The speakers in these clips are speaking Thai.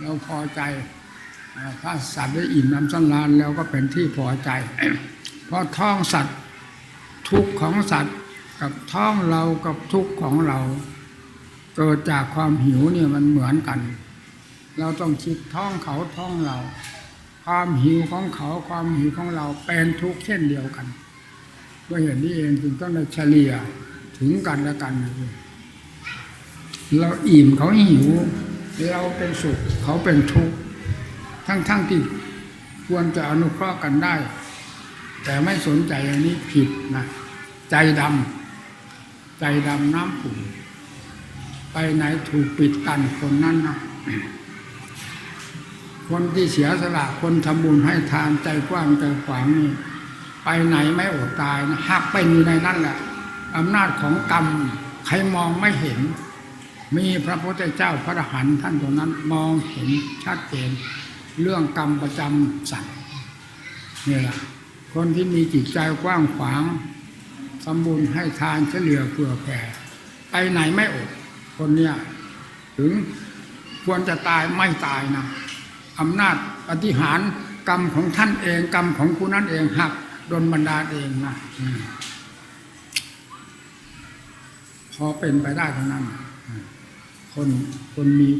เราพอใจถ้าสัตว์ได้อิ่มน้ำสำราญแล้วก็เป็นที่พอใจ เพราะท้องสัตว์ทุกข์ของสัตว์กับท้องเรากับทุกข์ของเรา เกิดจากความหิวเนี่ยมันเหมือนกัน เราต้องคิดท้องเขาท้องเรา ความหิวของเขาความหิวของเราเป็นทุกข์เช่นเดียวกันด้วยเหตุนี้เองจึงต้องได้เฉลี่ยถึงกันและกันเราอิ่มเขาหิว เราเป็นสุขเขาเป็นทุกข์ทั้งๆที่ควรจะอนุเคราะห์กันได้ แต่ไม่สนใจอันนี้ผิดนะใจดำใจดำน้ำขุ่นไปไหนถูกปิดตันคนนั้นนะคนที่เสียสละคนทำบุญให้ทานใจกว้างใจขวางนี่ไปไหนไม่อดตายนะหักไปอยู่ในนั่นแหละอำนาจของกรรมใครมองไม่เห็น มีพระพุทธเจ้าพระอรหันต์ท่านตรงนั้นมองเห็นชัดเจนเรื่องกรรมประจำสัตว์นี่แหละคนที่มีจิตใจกว้างขวางทำบุญให้ทานเฉลี่ยเผื่อแผ่ไปไหนไม่อด คนเนี้ยถึงควรจะตายไม่ตายนะอำนาจปฏิหารกรรมของท่านเองกรรมของคุณนั้นเองหักโดนบันดาลเองนะอพอเป็นไปได้เท่านั้น คนคนมี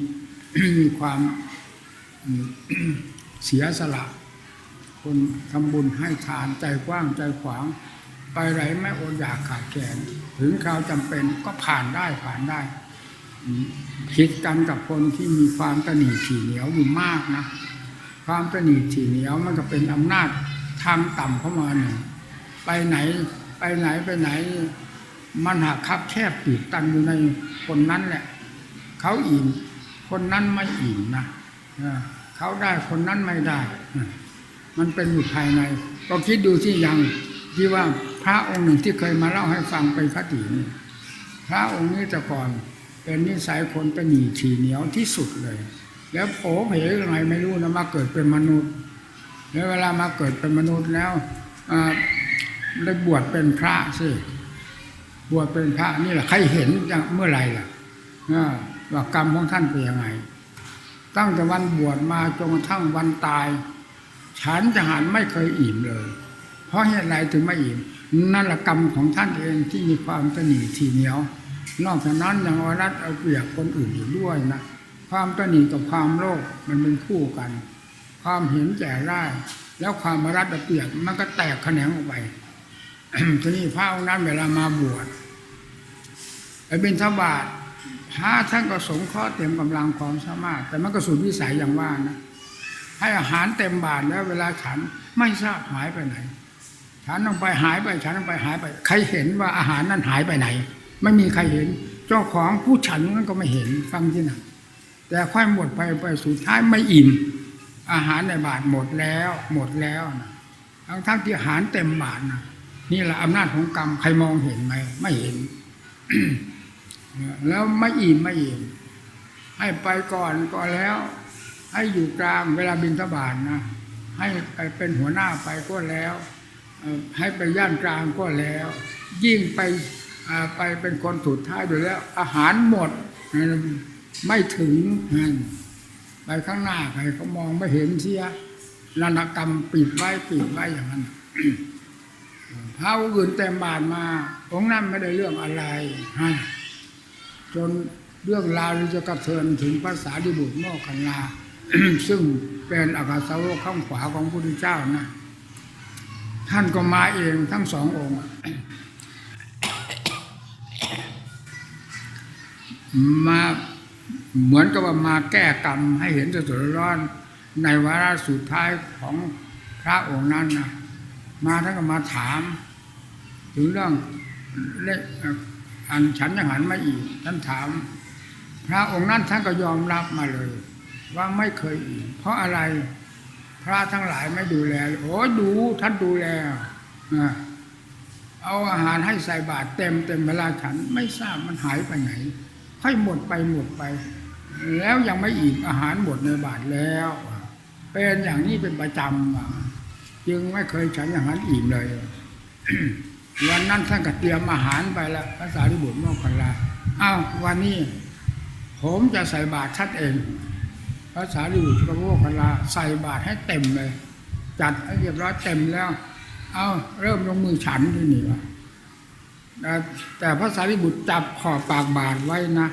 มีความเสียสละ คนทำบุญให้ทานใจกว้างใจขวาง ไปไหนไม่อดอยากขาดแคลนถึงคราวจำเป็นก็ผ่านได้ผ่านได้ผิดกันกับคนที่มีความตนีถี่เหนียวอยู่มากนะความตนีถี่เหนียวมันก็เป็นอำนาจทางต่ำเข้ามาหนึ่งไปไหนไปไหนไปไหน มันหักคับแคบปิดตันอยู่ในคนนั้นแหละ เขาอิ่มคนนั้นไม่อิ่มนะเขาได้คนนั้นไม่ได้ มันเป็นอยู่ภายใน ก็คิดดูที่ยังที่ว่าพระองค์หนึ่งที่เคยมาเล่าให้ฟังเป็นคตินี่พระองค์นี้แต่ก่อนเป็นนิสัยคนตระหนีฉีเหนียวที่สุดเลย แล้วโผล่เหยังไงไม่รู้นะมาเกิดเป็นมนุษย์ แล้วเวลามาเกิดเป็นมนุษย์แล้วอ่าได้บวชเป็นพระสิบวชเป็นพระนี่แหละใครเห็นเมื่อไหร่ล่ะอ่า ว่ากรรมของท่านเป็นยังไง ตั้งแต่วันบวชมาจนกระทั่งวันตาย ฉันจะหันไม่เคยอิ่มเลย เพราะเหตุไรถึงไม่อิ่มนั่นแหละกรรมของท่านเองที่มีความตระหนีทีเหนียว นอกจากนั้นยังเอารัดเอาเปรียบคนอื่นอยู่ด้วยนะความตระหนีกับความโลภมันเป็นคู่กัน ความเห็นแก่ได้แล้วความมารัดเอาเปรียบมันก็แตกแขนงออกไปทีนี้พระองค์นั้นเวลามาบวชไอ้บินทบาท พระท่านก็สงเคราะห์เต็มกำลังความสามารถ แต่มันก็สุดวิสัยอย่างว่านะ ให้อาหารเต็มบาทแล้วเวลาฉันไม่ทราบหายไปไหน ฉันลงไปหายไปฉันลงไปหายไป ใครเห็นว่าอาหารนั้นหายไปไหน ไม่มีใครเห็น เจ้าของผู้ฉันนั้นก็ไม่เห็นฟังที่นั่นแต่ค่อยหมดไปไปสุดท้ายไม่อิ่ม อาหารในบาทหมดแล้ว หมดแล้วนะทั้งทั้งที่อาหารเต็มบาทนะนี่แหละอำนาจของกรรมใครมองเห็นไหมไม่เห็น แล้วไม่อิ่มไม่อิ่มให้ไปก่อนก็แล้ว ให้อยู่กลางเวลาบินทบาทนะให้ไปเป็นหัวหน้าไปก็แล้วให้ไปย่านกลางก็แล้ว ยิ่งไปไปเป็นคนสุดท้ายอยู่แล้ว อาหารหมดไม่ถึงไปข้างหน้าใครเขามองไม่เห็นเสียนานกรรมปิดไว้ปิดไว้อย่างนั้นพระองค์อื่นเต็มบาทมาองค์นั้นไม่ได้เรื่องอะไรฮะ จนเรื่องราวจะกระเทือนถึงภาษาดิบุตรโมกขันลาซึ่งเป็นอากาสาวกข้างขวาของพระพุทธเจ้านะ ท่านก็มาเองทั้งสององค์ มาเหมือนกับว่ามาแก้กรรมให้เห็นสดร้อนในวาระสุดท้ายของพระองค์นั้นนะมาท่านก็มาถาม ถึงเรื่องเลข อันฉันยังหันมาอีกท่านถาม พระองค์นั้นท่านก็ยอมรับมาเลย ว่าไม่เคยอีก เพราะอะไรพระทั้งหลายไม่ดูแลโอ้ดูท่านดูแลเอาอาหารให้ใส่บาตรเต็มเต็มเวลาฉันไม่ทราบมันหายไปไหนค่อยหมดไปหมดไป แล้วยังไม่อิ่มอาหารหมดในบาตรแล้ว เป็นอย่างนี้เป็นประจำจึงไม่เคยฉันอย่างนั้นอิ่มเลย วันนั้นท่านก็เตรียมอาหารไปแล้วภาษาที่บุตรโมกขลาอ้าววันนี้ ผมจะใส่บาตรชัดเองพระสารีบุตรพระโมคคัลลาใส่บาตรให้เต็มเลย จัดให้เรียบร้อยเต็มแล้ว เอาเริ่มลงมือฉันที่นี่วะแต่พระสารีบุตรจับขอบปากบาตรไว้นะ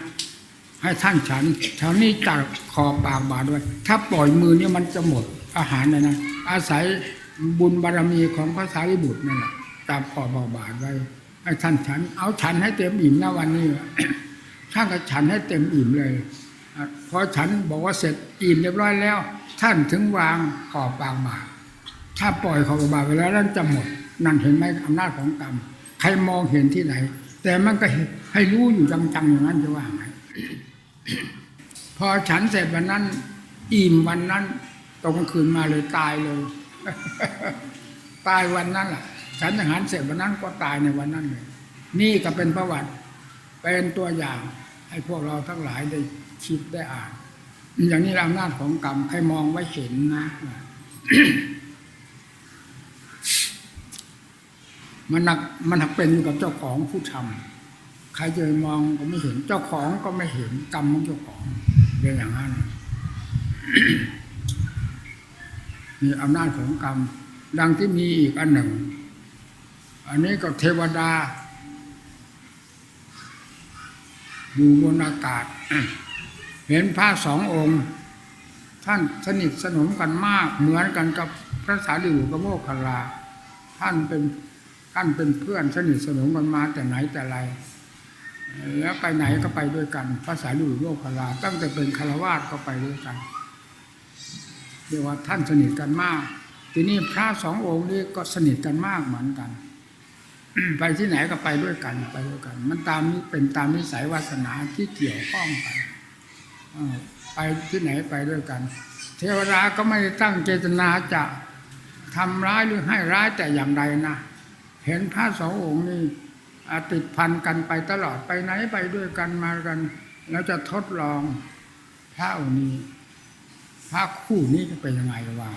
ให้ท่านฉันแถวนี้จับขอบปากบาตรไว้ถ้าปล่อยมือเนี่ยมันจะหมดอาหารเลยนะอาศัยบุญบารมีของพระสารีบุตรนั่นแหละ จับขอบาบาตรไว้ให้ท่านฉัน เอาฉันให้เต็มอิ่มนะวันนี้ท่านก็ฉันให้เต็มอิ่มเลยอพอฉันบอกว่าเสร็จอิ่มเรียบร้อยแล้ว ท่านถึงวางขอบปากบาตรถ้าปล่อยขอบบาไปแล้วนั่นจะหมด นั่นเห็นไหมอำนาจของกรรมใครมองเห็นที่ไหน แต่มันก็ให้รู้อยู่จังๆอย่างนั้นจะว่าไงพอฉันเสร็จวันนั้น อิ่มวันนั้นตกกลางคืนมาเลยตายเลย ตายวันนั้นแหละ ฉันอาหารเสร็จวันนั้นก็ตายในวันนั้นเลยนี่ก็เป็นประวัติ เป็นตัวอย่าง ให้พวกเราทั้งหลายได้คิดได้อ่าน อย่างนี้อำนาจของกรรมใครมองไว้เห็นนะมันหนักมันหนักเป็นอยู่กับเจ้าของผู้ทำใครจะมองก็ไม่เห็น เจ้าของก็ไม่เห็นกรรมของเจ้าของเป็นอย่างนั้นนี่อำนาจของกรรม ดังที่มีอีกอันหนึ่ง อันนี้ก็เทวดา อยู่บนอากาศ เห็นพระสององค์ ท่านสนิทสนมกันมาก เหมือนกันกับพระสารีบุตรกับโมคคลา ท่านเป็นท่านเป็นเพื่อนสนิทสนมกันมาแต่ไหนแต่ไรแล้วไปไหนก็ไปด้วยกันภาษาลีบุตรโมคคัลลาตั้งแต่เป็นคารวาสก็ไปด้วยกันเรียกว่าท่านสนิทกันมาก ทีนี้พระสององค์นี้ก็สนิทกันมากเหมือนกัน ไปที่ไหนก็ไปด้วยกันไปด้วยกัน มันตามนี้เป็นตามนิสัยวาสนาที่เกี่ยวข้องกันไปที่ไหนไปด้วยกัน เทวดาก็ไม่ได้ตั้งเจตนาจะทำร้ายหรือให้ร้ายแต่อย่างใดนะเห็นพระสององค์นี่ติดพันกันไปตลอดไปไหนไปด้วยกันมากัน แล้วจะทดลองพระองค์นี้พระคู่นี้จะเป็นยังไงวะ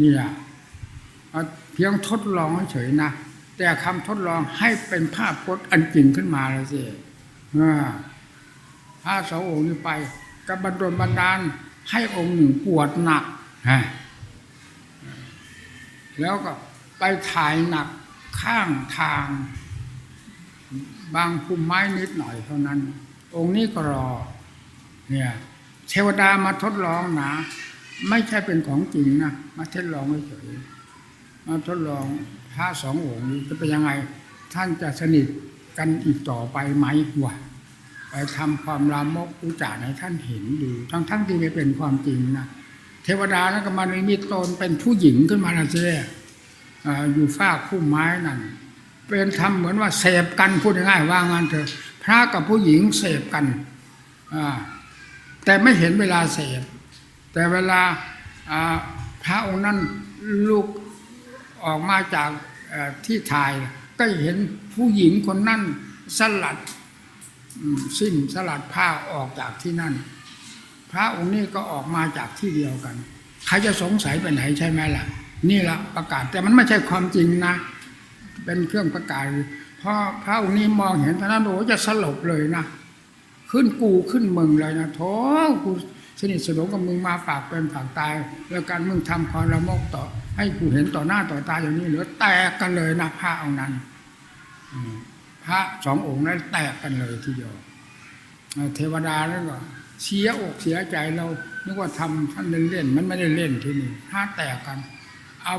นี่แหละเพียงทดลองเฉยนะ แต่คำทดลองให้เป็นภาพพจน์อันจริงขึ้นมาเลยสิอ่าพระสององค์นี้ไปกับบรรดลบันดาลให้องค์หนึ่งปวดหนักฮะแล้วก็ไปถ่ายหนักข้างทาง บางพุ่มไม้นิดหน่อยเท่านั้น องค์นี้ก็รอ เนี่ยเทวดามาทดลองนะ ไม่ใช่เป็นของจริงนะ มาทดลองเฉยมาทดลอง พระสององค์นี้จะเป็นยังไง ท่านจะสนิทกันอีกต่อไปไหมวะไปทำความลามกอุจจารให้ท่านเห็นดูทั้งทั้งที่ไม่เป็นความจริงนะเทวดานั้นก็มาในมิตนเป็นผู้หญิงขึ้นมาละเจ้อ่าอยู่ฟากผู้ไม้นั่นเป็นทำเหมือนว่าเสพกันพูดง่ายๆว่างั้นเถอะพระกับผู้หญิงเสพกันแต่ไม่เห็นเวลาเสพแต่เวลาพระองค์นั้นลุก ออกมาจากที่ถ่าย ก็เห็นผู้หญิงคนนั้นสลัดสิ้นสลัดผ้าออกจากที่นั่น พระองค์นี้ก็ออกมาจากที่เดียวกัน ใครจะสงสัยไปไหนใช่ไหมล่ะ นี่ละประกาศแต่มันไม่ใช่ความจริงนะ เป็นเครื่องประกาศพอพระองค์นี้มองเห็นท่านนั้นโอ้จะสลบเลยนะขึ้นกูขึ้นมึงเลยนะโถกู สนิทสนมกับมึงมาฝากเป็นฝากตาย แล้วการมึงทำความละมกต่อ ให้กูเห็นต่อหน้าต่อตาอย่างนี้เหลือแตกกันเลยนะพระองค์นั้นพระสององค์นั้นแตกกันเลยทีเดียวเทวดาแล้วก็เสียอกเสียใจเรานึกว่าทำท่านเล่นๆมันไม่ได้เล่นทีนี่ถ้าแตกกัน เอา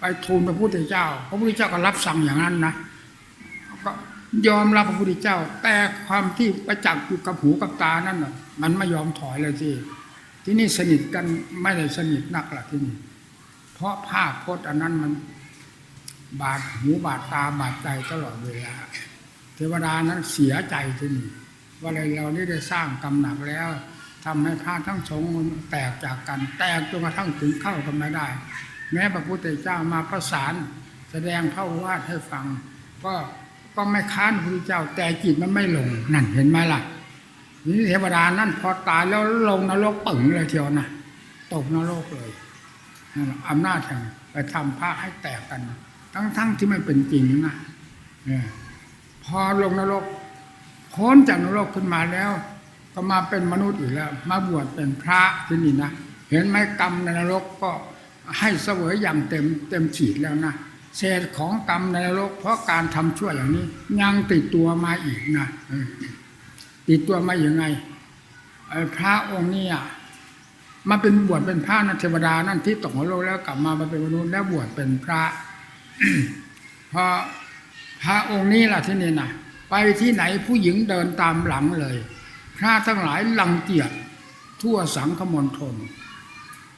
ไปทูลพระพุทธเจ้า พระพุทธเจ้าก็รับสั่งอย่างนั้นนะ ยอมรับพระพุทธเจ้า แต่ความที่ประจักษ์อยู่กับหูกับตานั่นน่ะ มันไม่ยอมถอยเลยสิที่นี่สนิทกันไม่ได้สนิทนักละที่นี่เพราะภาพพจน์อันนั้นมันบาดหูบาดตาบาดใจตลอดเวลาเทวดานั้นเสียใจที่นี่ว่าอะไรเรานี่ได้สร้างกรรมหนักแล้วทำให้พระทั้งสองฆ์แตกจากกัน แตกจนกระทั่งถึงเข้ากันไม่ได้ แม้พระพุทธเจ้ามาประสาน แสดงพระวาทให้ฟัง ก็ ก็ไม่ค้านพระพุทธเจ้า แต่จิตมันไม่ลงนั่นเห็นไหมล่ะนี่เทวดานั่นพอตายแล้วลงนรกปึ่งเลยเทียวนะตกนรกเลยนั่นอำนาจแห่งไปทำพระให้แตกกัน ทั้งทั้งที่ไม่เป็นจริงนะเนี่ยพอลงนรกพ้นจากนรกขึ้นมาแล้ว ก็มาเป็นมนุษย์อีกแล้ว มาบวชเป็นพระที่นี่นะเห็นไหมกรรมในนรกก็ให้เสวยอย่างเต็มเต็มฉีดแล้วนะ เศษของกรรมในนรกเพราะการทำชั่วอย่างนี้ ยังติดตัวมาอีกนะติดตัวมาอย่างไงพระองค์เนี่ยมาเป็นบวชเป็นพระนันเทวดานั่นที่ตกนรกแล้วกลับมามาเป็นมนุษย์แล้วบวชเป็นพระพอพระองค์นี้ล่ะที่นี่นะไปที่ไหนผู้หญิงเดินตามหลังเลย พระทั้งหลายลังเกียจทั่วสังคมณฑล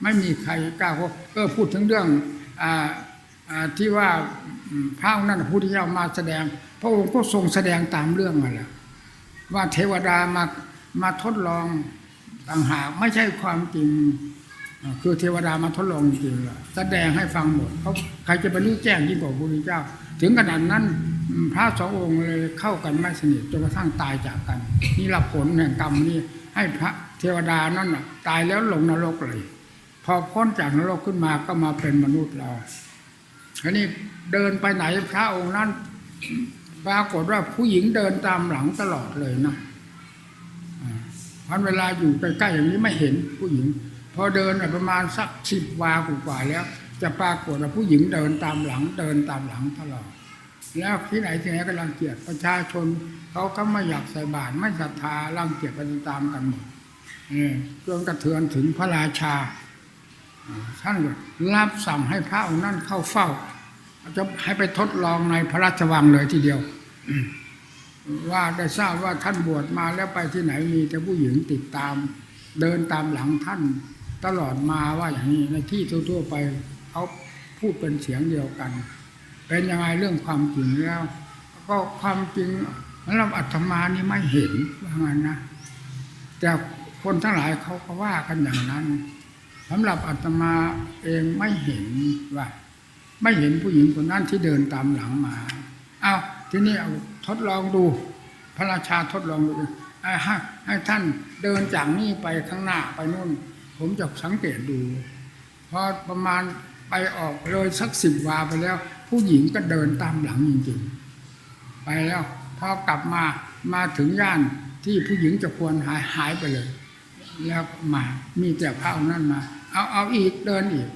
ไม่มีใครกล้าพบก็พูดถึงเรื่องอาอา ที่ว่าพระองค์นั้นพระพุทธเจ้ามาแสดง พระองค์ก็ทรงแสดงตามเรื่องมาแล้วว่าเทวดามามาทดลองต่างหากไม่ใช่ความจริง คือเทวดามาทดลองจริงๆล่ะแสดงให้ฟังหมดเขาใครจะไปรู้แจ้งยิ่งกว่าพระพุทธเจ้า ถึงขนาดนั้นพระสององค์เลยเข้ากันไม่สนิทจนกระทั่งตายจากกัน นี่ละผลแห่งกรรมนี่ให้พระเทวดานั่นตายแล้วลงนรกเลย พอพ้นจากนรกขึ้นมาก็มาเป็นมนุษย์เรา อันนี้เดินไปไหนพระองค์นั้นปรากฏว่าผู้หญิงเดินตามหลังตลอดเลยนะพันเวลาอยู่ใกล้ๆอย่างนี้ไม่เห็นผู้หญิง พอเดินประมาณสักสิบวากว่าแล้ว จะปรากฏว่าผู้หญิงเดินตามหลังเดินตามหลังตลอด แล้วที่ไหนที่ไหนก็รังเกียจประชาชนเขาก็ไม่อยากใส่บาตรไม่ศรัทธารังเกียจไปตามกันหมดเออจนกระเทือนถึงพระราชาอ่าท่านก็รับสั่งให้พระองค์นั้นเข้าเฝ้า จะให้ไปทดลองในพระราชวังเลยทีเดียวว่าได้ทราบว่าท่านบวชมาแล้วไปที่ไหนมีแต่ผู้หญิงติดตาม เดินตามหลังท่านตลอดมาว่าอย่างนี้ในที่ทั่วๆไปเขาพูดเป็นเสียงเดียวกัน เป็นยังไงเรื่องความจริงแล้ว ก็ความจริงสำหรับอัตมานี่ไม่เห็นว่างั้นนะแต่คนทั้งหลายเขาก็ว่ากันอย่างนั้นสำหรับอัตมาเองไม่เห็นว่า ไม่เห็นผู้หญิงคนนั้นที่เดินตามหลังมาเอาทีนี้เอาทดลองดู พระราชาทดลองดูให้ให้ให้ท่านเดินจากนี่ไปข้างหน้าไปนู่น ผมจะสังเกตดูพอประมาณไปออกเลยสักสิบวาไปแล้ว ผู้หญิงก็เดินตามหลังจริงๆ ไปแล้วพอกลับมามาถึงย่านที่ผู้หญิงจะควรหายหายไปเลย แล้วมามีแต่พระองค์นั้นมา เอาเอาอีกเดินอีก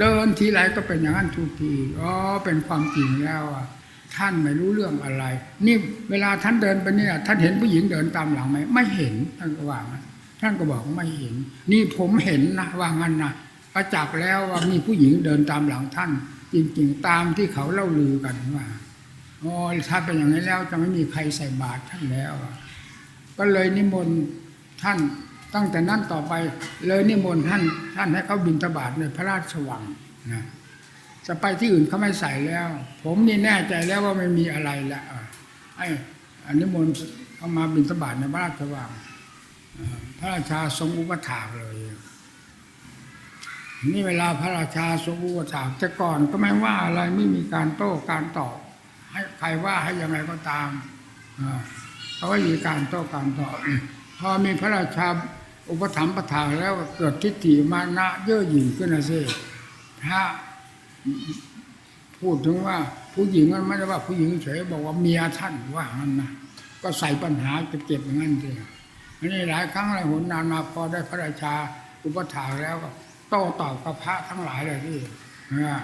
เดินทีไรก็เป็นอย่างนั้นทุกทีอ๋อเป็นความจริงแล้วอะท่านไม่รู้เรื่องอะไร นี่เวลาท่านเดินไปเนี่ยท่านเห็นผู้หญิงเดินตามหลังไหมไม่เห็นท่านก็ว่าท่านก็บอกไม่เห็น นี่ผมเห็นนะว่างั้นนะประจักษ์แล้วว่ามีผู้หญิงเดินตามหลังท่าน จริงๆ ตามที่เขาเล่าลือกันว่าอ๋อถ้าเป็นอย่างนี้แล้วจะไม่มีใครใส่บาตรท่านแล้วอะก็เลยนิมนต์ท่าน ตั้งแต่นั้นต่อไปเลยนิมนต์ท่านท่านให้เขาบิณฑบาตในพระราชวังนะจะไปที่อื่นเขาไม่ใส่แล้ว ผมนี่แน่ใจแล้วว่าไม่มีอะไรละไอ้อันนิมนต์เขามาบิณฑบาตในพระราชวังอ่าพระราชาทรงอุปถากเลย นี่เวลาพระราชาทรงอุปถากแต่ก่อนก็ไม่ว่าอะไรไม่มีการโต้การตอบให้ใครว่าให้ยังไงก็ตามอ่าเขาก็มีการโต้การตอบพอมีพระราชา อุปถัมภ์ประทานแล้วก็เกิดทิฏฐิมานะเย่อหยิ่งขึ้นนะสิพระพูดถึงว่าผู้หญิงมันไม่ได้ว่าผู้หญิงเฉยบอกว่าเมียท่านว่างั้นนะก็ใส่ปัญหาจะเก็บอย่างนั้นสิอันนี้หลายครั้งหลายหนนานมาพอได้พระราชาอุปถาแล้วก็โต้ตอบกับพระทั้งหลายเลยที่นะ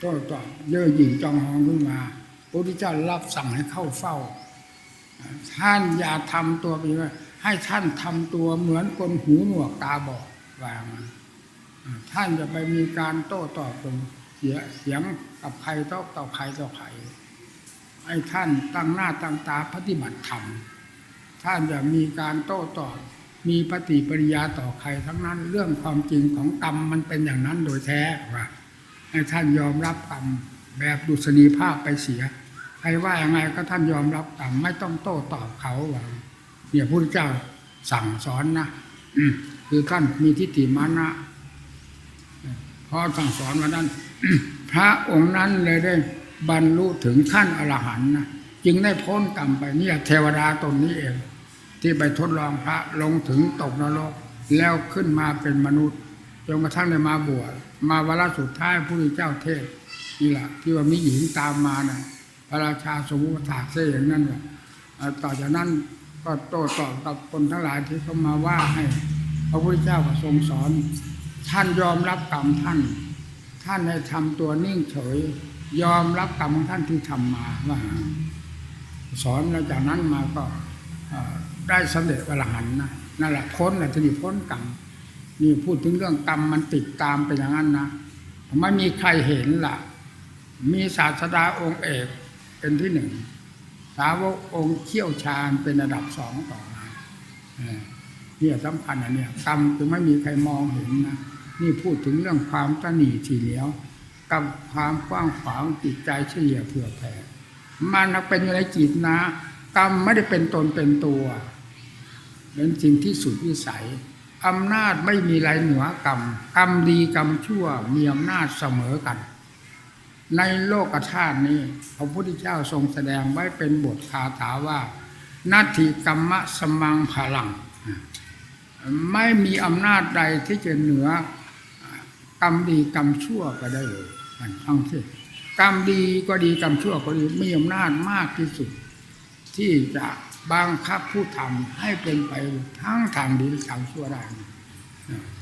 โต้ตอบเย่อหยิ่งจองหองขึ้นมาพระพุทธเจ้ารับสั่งให้เข้าเฝ้า ท่านอย่าทำตัวเป็นว่า ให้ท่านทำตัวเหมือนคนหูหนวกตาบอดวางนอ่าท่านจะไปมีการโต้ตอบเสียเสียงกับใครโต้ต่อใครต่อใครให้ท่านตั้งหน้าตั้งตาปฏิบัติธรรมท่านจะมีการโต้ตอบมีปฏิปริยาต่อใครทั้งนั้นเรื่องความจริงของกรรมมันเป็นอย่างนั้นโดยแท้ว่าให้ท่านยอมรับกรรมแบบดุษฎีภาพไปเสียใครว่ายังไงก็ท่านยอมรับกรรมไม่ต้องโต้ตอบเขาว่า เนี่ยพระพุทธเจ้าสั่งสอนนะอืคือท่านมีทิฏฐิมานะพอสั่งสอนมานั้นพระองค์นั้นเลยได้บรรลุถึงขั้นอรหันต์นะจึงได้พ้นกรรมไปเนี่ยเทวดาตนนี้เอง ที่ไปทดลองพระลงถึงตกนรกแล้วขึ้นมาเป็นมนุษย์จนกระทั่งได้มาบวชมาวาระสุดท้ายพระพุทธเจ้าเทศน์นี่แหละที่ว่ามีหญิงตามมานะพระราชาสมุทถาเสอย่างนั้นว่าต่อจากนั้น ก็โต้ตอบกับคนทั้งหลายที่เขามาว่าให้ พระพุทธเจ้าก็ทรงสอน ท่านยอมรับกรรมท่าน ท่านให้ทำตัวนิ่งเฉย ยอมรับกรรมของท่านที่ทำมาว่าสอนแล้วจากนั้นมาก็ได้สำเร็จอรหันนะนั่นแหละพ้นแหละทีนี้พ้นกรรมนี่พูดถึงเรื่องกรรมมันติดตามไปอย่างนั้นนะไม่มีใครเห็นล่ะ มีศาสดาองค์เอกเป็นที่หนึ่ง สาวกองค์เชี่ยวชาญเป็นระดับสองต่อมาเนี่ยสำคัญอันเนี่ยกรรมจึงไม่มีใครมองเห็นนะนี่พูดถึงเรื่องความตหนีทีเหลียวกับความกว้างขวางจิตใจเฉลี่ยเผื่อแผ่มันเป็นอยู่ในจิตนะ กรรมไม่ได้เป็นตนเป็นตัว เป็นสิ่งที่สุดวิสัยอำนาจไม่มีไรเหนือกรรม กรรมดีกรรมชั่วมีอำนาจเสมอกัน ในโลกธาตุนี้ พระพุทธเจ้าทรงแสดงไว้เป็นบทคาถาว่านาทีกรรมะสมังพลัง ไม่มีอำนาจใดที่จะเหนือกรรมดีกรรมชั่วก็ได้เลยมันทั้งที่กรรมดีก็ดีกรรมชั่วก็ดีมีอำนาจมากที่สุด ที่จะบังคับผู้ทำให้เป็นไปทั้งทางดีทางชั่วได้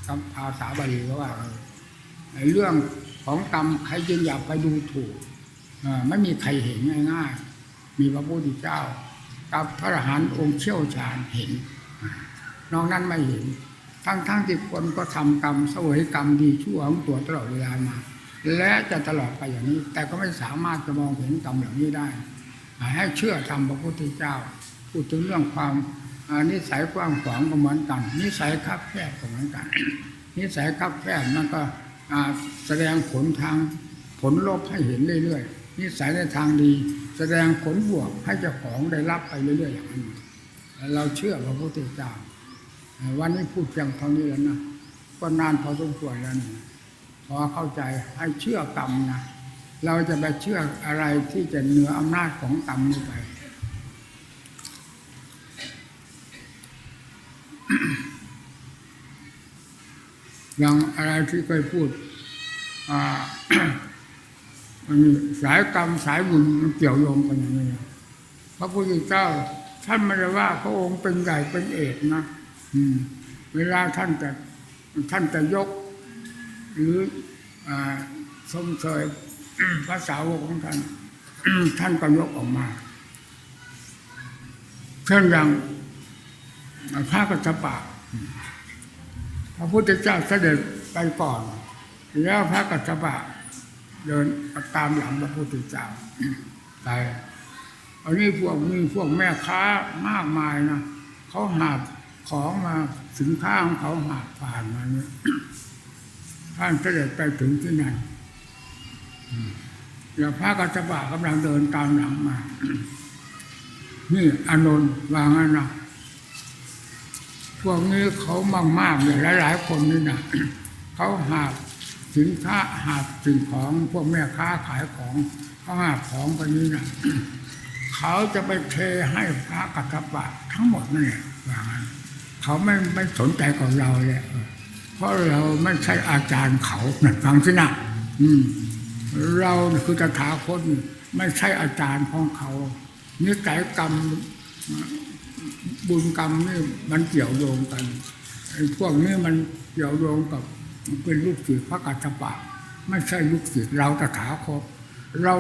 คำภาษาบาลีก็ว่า เรื่อง ของกรรมใครจึงอยากไปดูถูกไม่มีใครเห็นง่ายๆ มีพระพุทธเจ้า กับพระอรหันต์องค์เชี่ยวชาญเห็น นอกนั้นไม่เห็น ทั้งทั้งที่คนก็ทำกรรมเสวยกรรมดีชั่วของตัวตลอดเวลามา และจะตลอดไปอย่างนี้ แต่ก็ไม่สามารถจะมองเห็นกรรมเหล่านี้ได้ ให้เชื่อทำพระพุทธเจ้า พูดถึงเรื่องความนิสัยกว้างขวางก็เหมือนกัน นิสัยคับแคบก็เหมือนกัน นิสัยคับแคบมันก็ แสดงผลทางผลลบให้เห็นเรื่อยๆนิสัยในทางดี แสดงผลบวกให้เจ้าของได้รับไปเรื่อยๆอย่างนั้นเราเชื่อพระพุทธเจ้าวันนี้พูดเพียงเท่านี้แล้วนะก็นานพอสมควรแล้วนะพอเข้าใจให้เชื่อกรรมนะเราจะไปเชื่ออะไรที่จะเหนืออำนาจของกรรมนี้ไป อย่างอะไรที่เคยพูดอันมีสายกรรมสายบุญมันเกี่ยวโยงกันอย่างนี้พระพุทธเจ้าท่านไม่ได้ว่าพระองค์เป็นใหญ่เป็นเอกนะอืมเวลาท่านจะท่านจะยก หรืออ่าชมเชยพระสาวกของท่านท่านก็ยกออกมาเช่นอย่างพระกัจจปะ ระพุทธเจ้าเสด็จไปก่อน แล้วพระกัจจปะเดินตามหลังพระพุทธเจ้าไปอันนี้พวกมีพวกแม่ค้ามากมายนะเขาหาบของมาสินค้าของเขาหาบผ่านมาเนี่ยท่านเสด็จไปถึงที่นั่นอืมแล้วพระกัจจปะกำลังเดินตามหลังมา นี่อานนท์วางั้นนะ พวกนี้เขามากมากๆเลยหลายๆคนนี่นะเขาหาบสินค้าหาบสิ่งของพวกแม่ค้าขายของเขาหาบของไปนี้นะเขาจะไปเทให้พระกัจจปะทั้งหมดนั่นแหละว่างั้นเขาไม่ไม่สนใจกับเราเลยเออเพราะเราไม่ใช่อาจารย์เขานะฟังสินะอืม เราคือตถาคตไม่ใช่อาจารย์ของเขานิสัยกรรม บุญกรรมนี่มันเกี่ยวโยงกันไอ้พวกนี้มันเกี่ยวโยงกับเป็นลูกศิษย์พระกัจจปะ ไม่ใช่ลูกศิษย์เราตถาคตเรา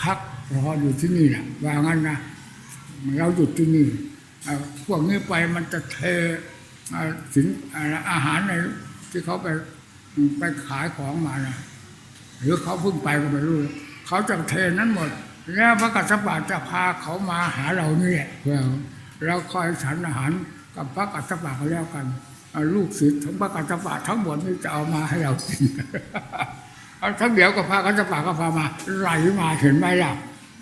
พักรออยู่ที่นี่แหละว่างั้นนะเราหยุดที่นี่พวกนี้ไปมันจะเทเอ่อสินอะไรอาหารในที่เขาไปไปขายของมานะหรือเขาเพิ่งไปก็ไม่รู้เขาจะเทนั้นหมด แล้วพระกัสสปะจะพาเขามาหาเรานี่แหละ เราคอยฉันอาหารกับพระกัสสปะก็แล้วกันลูกศิษย์ของพระกัสสปะทั้งหมดนี่จะเอามาให้เรากินเอาทั้งเดี๋ยวกับพระกัสสปะก็พามาไหลมาเห็นไหมล่ะ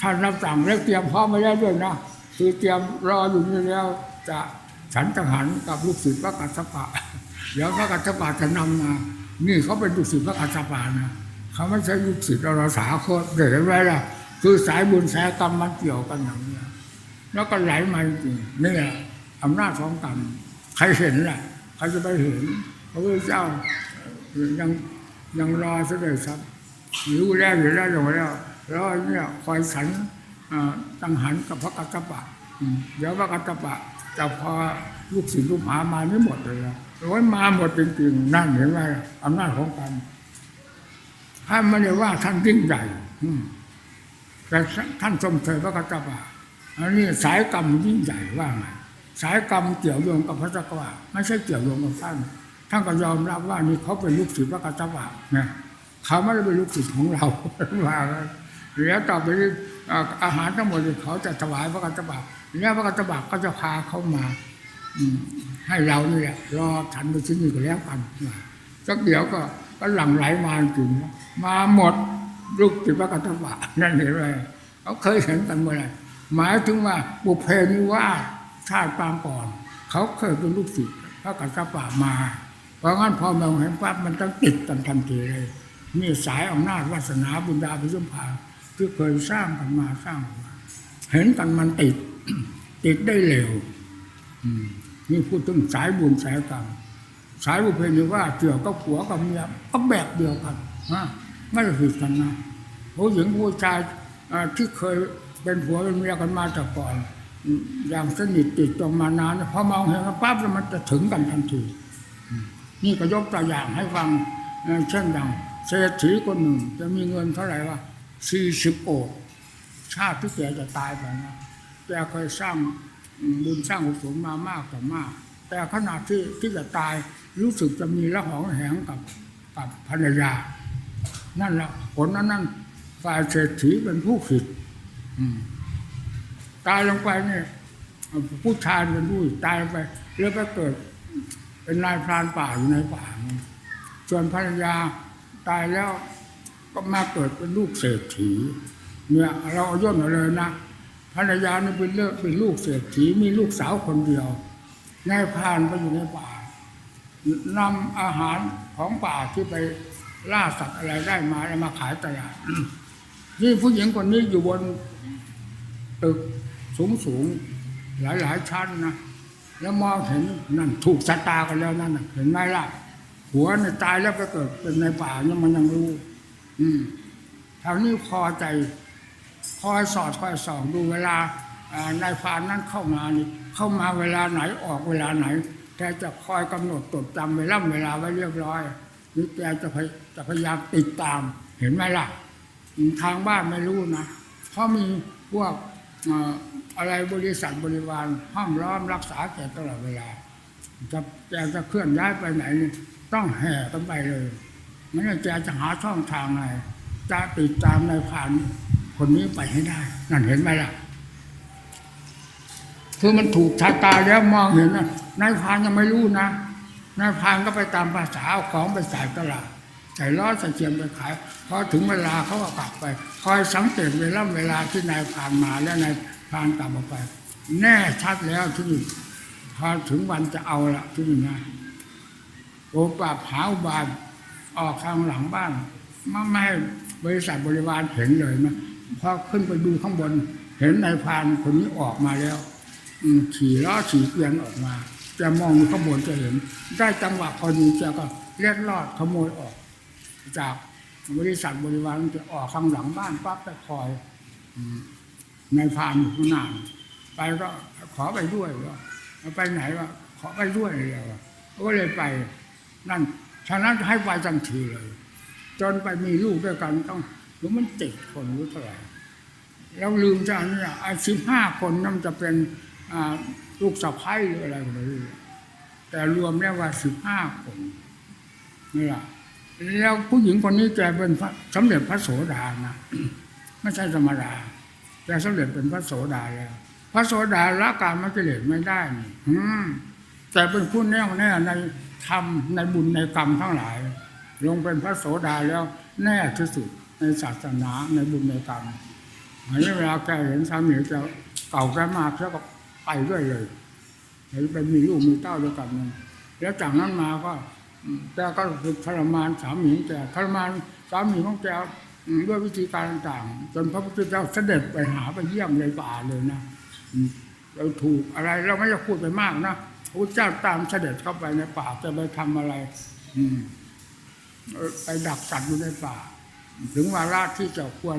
ท่านรับสั่งแล้วเตรียมพร้อมไว้แล้วด้วยนะคือเตรียมรออยู่นี่แล้วจะฉันจังหันกับลูกศิษย์พระกัสสปะเดี๋ยวพระกัสสปะจะนำมานี่เขาเป็นลูกศิษย์พระกัสสปะนะเขาไม่ใช่ลูกศิษย์เราสาโคตรเห็นไหมล่ะคือสายบุญสายกรรมมันเกี่ยวกันอย่างนี้ แล้วก็ไหลมาจริงนี่แหละอำนาจของกรรมใครเห็นล่ะใครจะไปเห็นพระพุทธเจ้ายังยังรอเสด็จครับรู้แล้วอยู่แล้วอยู่แล้วแล้วเนี่ยคอยสันตังหันกับพระกัสสปะอืมเดี๋ยวพระกัสสปะแต่พอลูกศิษย์ลูกหามาไม่หมดเลยนะโอ้ยมาหมดจริงๆนั่นเห็นไหมอำนาจของกรรมท่านไม่ได้ว่าท่านยิ่งใหญ่แต่ท่านชมเชยพระกัจจปะ อันนี้สายกรรมยิ่งใหญ่ว่าไงสายกรรมเกี่ยวโยงกับพระจักรวาไม่ใช่เกี่ยวโยงกับท่านท่านก็ยอมรับว่านี่เขาเป็นลูกศิษย์พระกัจจปะนะเขาไม่ได้เป็นลูกศิษย์ของเราว่ากันแล้วต่อไปนี้อาหารทั้งหมดเขาจะถวายพระกัจจปะแล้วพระกัจจปะก็จะพาเขามาอืให้เรานี่แหละรอฉันไปที่นี่ก็แล้วกันสักเดี๋ยวก็ก็หลั่งไหลมาจริงมาหมดลูกติษย์พระกัตถบะนั่นเห็นไหมเขาเคยเห็นกันเมื่อไหร่ หมายถึงว่าบุพเพนิวาสชาติปางก่อน เขาเคยเป็นลูกศิษย์พระกัตถบะมา เพราะงั้นพอมองเห็นปั๊บมันต้องติดกันทันทีเลยนี่สายอำนาจวาสนาบุญญาภิสมภารที่เคยสร้างกันมาสร้างมาเห็นกันมันติด ติดได้เร็วนี่พูดถึงสายบุญสายกรรมสายบุเพนิว่าเกี่ยวกับผัวกับเมียก็แบบเดียวกันนะไม่ได้ผิดกันนะผู้หญิงผู้ชายที่เคย เป็นผัวเป็นเมียกันมาแต่ก่อน อย่างสนิทติดต่อมานานพอมองเห็นกันปั๊บแล้วมันจะถึงกันทันทีนี่ก็ยกตัวอย่างให้ฟังเช่นอย่างเศรษฐีคนหนึ่ง จะมีเงินเท่าไหร่ว่าสี่สิบโอกชาติที่แกจะตายไปนะแกเคยสร้างบุญสร้างกุศลมามากต่อมาก แต่ขณะที่ที่จะตายรู้สึกจะมีละหองแหงกับกับภรรยา นั่นแหละผลนั้นนั่นฝ่ายเศรษฐีเป็นผู้ผิด ตายลงไปเนี่ยผู้ชายเป็นผู้ตายไปแล้วไปเกิด เป็นนายพรานป่าอยู่ในป่าส่วนภรรยาตายแล้วก็มาเกิดเป็นลูกเศรษฐีเนี่ยเราเอาย่นมาเลยนะภรรยานี่เป็นเลิกเป็นลูกเศรษฐีมีลูกสาวคนเดียวนายพรานไปอยู่ในป่านำอาหารของป่าที่ไปล่าสัตว์อะไรได้มาแล้วมาขายตลาดนี่ผู้หญิงคนนี้อยู่บน ตึกสูงสูงหลายหลายชั้นนะแล้วมองเห็นนั่นถูกชะตากันแล้วนั่นเห็นไหมล่ะ หัวเนี่ยตายแล้วไปเกิดเป็นในป่าเนี่ยมันยังรู้ อืมทางนี้พอใจคอยสอดคอยส่องดูเวลาอ่านารานนั้นเข้ามานี่เข้ามาเวลาไหนออกเวลาไหนแกจะคอยกำหนดจดจำเวลาเวลาไว้เรียบร้อยนี่แกจะพยจะพยายามติดตาม เห็นไหมล่ะ ทางบ้านไม่รู้นะเพราะมีพวก อะไรบริษัทบริวารห้อมล้อมรักษาแกตลอดเวลาจะแกจะเคลื่อนย้ายไปไหน ต้องแห่กันไปเลยไม่งั้นแกจะหาช่องทางไหนจะติดตามนายพานคนนี้ไปให้ได้ นั่นเห็นไหมล่ะ คือมันถูกชะตาแล้วมองเห็นนะนายพานยังไม่รู้นะนายพานก็ไปตามภาษาเอาของไปใส่ตลาด ใส่ล้อใส่เจียมไปขายพอถึงเวลาเขาก็กลับไป คอยสังเกตเวลาเวลาที่นายพรานมาแล้วนายพรานกลับออกไป แน่ชัดแล้วที่นี่พอถึงวันจะเอาละที่นี่นะโอปราบหาอุบาทออกทางหลังบ้านไม่ไม่บริษัทบริวารเห็นเลยนะพอขึ้นไปดูข้างบน เห็นนายพานคนนี้ออกมาแล้วขี่ล้อขี่เกวียนออกมา จะมองข้างบนจะเห็น ได้จังหวะพอดีจะก็เล็ดลอดขโมยออก จากบริษัทบริวารมันจะออกข้างหลังบ้านปั๊บไปคอยอืมนายพรานอยู่ข้างหน้าไปก็ขอไปด้วยว่าไปไหนวะขอไปด้วยเลยว่ะก็เลยไปนั่นฉะนั้นให้ไปทันทีเลย จนไปมีลูกด้วยกันต้องหรือมันเจ็ดคนหรือเท่าไหร่แล้วลืมจากนี้ไอ้สิบห้าคนนั่นจะเป็นลูกสะใภ้หรืออะไรก็ไม่รู้แต่รวมแล้วว่าสิบห้าคนนี่แหละ แล้วผู้หญิงคนนี้แกเป็นพระสำเร็จพระโสดานะไม่ใช่ธรรมดาแกสำเร็จเป็นพระโสดาแล้ว พระโสดาละการมกิเลสไม่ได้นี่อืมแต่เป็นผู้แน่วแน่ในธรรมในบุญในกรรมทั้งหลาย ลงเป็นพระโสดาแล้วแน่ที่สุดในศาสนาในบุญในกรรมอันนี้เวลาแกเห็นสามีจะเก่าแกมากแล้วก็ไปด้วยเลยเห็นไปมีลูกมีเต้าด้วยกันแล้วจากนั้นมาก็ แกก็ฝึกทรมานสามีของแกทรมานสามีของแกด้วยวิธีการต่างๆ จนพระพุทธเจ้าเสด็จไปหาไปเยี่ยมในป่าเลยนะเราถูกอะไรเราไม่จะพูดไปมากนะพระพุทธเจ้าตามเสด็จเข้าไปในป่าจะไปทำอะไร อืมไปดักสัตว์อยู่ในป่า ถึงวาระที่จะควร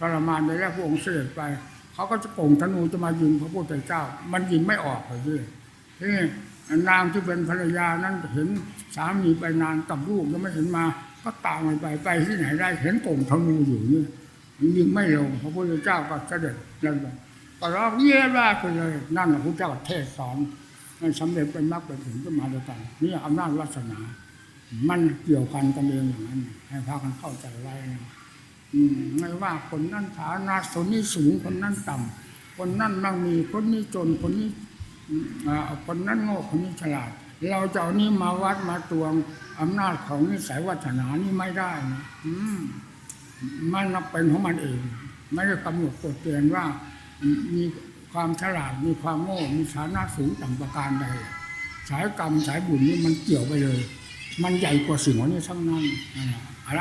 ทรมานไปแล้วพระองค์เสด็จไป เขาก็จะโป่งธนูจะมายิงพระพุทธเจ้า มันยิงไม่ออกเลยที่ที่ นางที่เป็นภรรยานั้นเห็นสามีไปนานกับลูกแล้วไม่เห็นมา ก็ตามไปไปที่ไหนได้ เห็นกงธนูอยู่นี่ยิงไม่ลงพระพุทธเจ้าก็เสด็จแล้วก็ร้องเยี่ยมากเลยนั่นพระพุทธเจ้าเทศสอนมันสำเร็จเป็นมรรคเป็นผลก็มาด้วยกันนี่อำนาจวาสนา มันเกี่ยวกันกันเองอย่างนั้นให้พากันเข้าใจไว้นะไม่ว่าคนนั้นฐานะคนนี้สูงคนนั้นต่ำคนนั้นมั่งมีคนนี้จนคนนี้ คนนั้นโง่คนนี้ฉลาด เราจะเอานี้มาวัดมาตวงอำนาจของนิสัยวัฒนานี่ไม่ได้นะอืมมันเป็นของมันเอง ไม่ได้กำหนดกฎเกณฑ์ว่า มีความฉลาดมีความโง่ มีฐานะสูงต่ำประการใดสายกรรมสายบุญนี่มันเกี่ยวไปเลย มันใหญ่กว่าสิ่งนี้ทั้งนั้นอ่าอะไร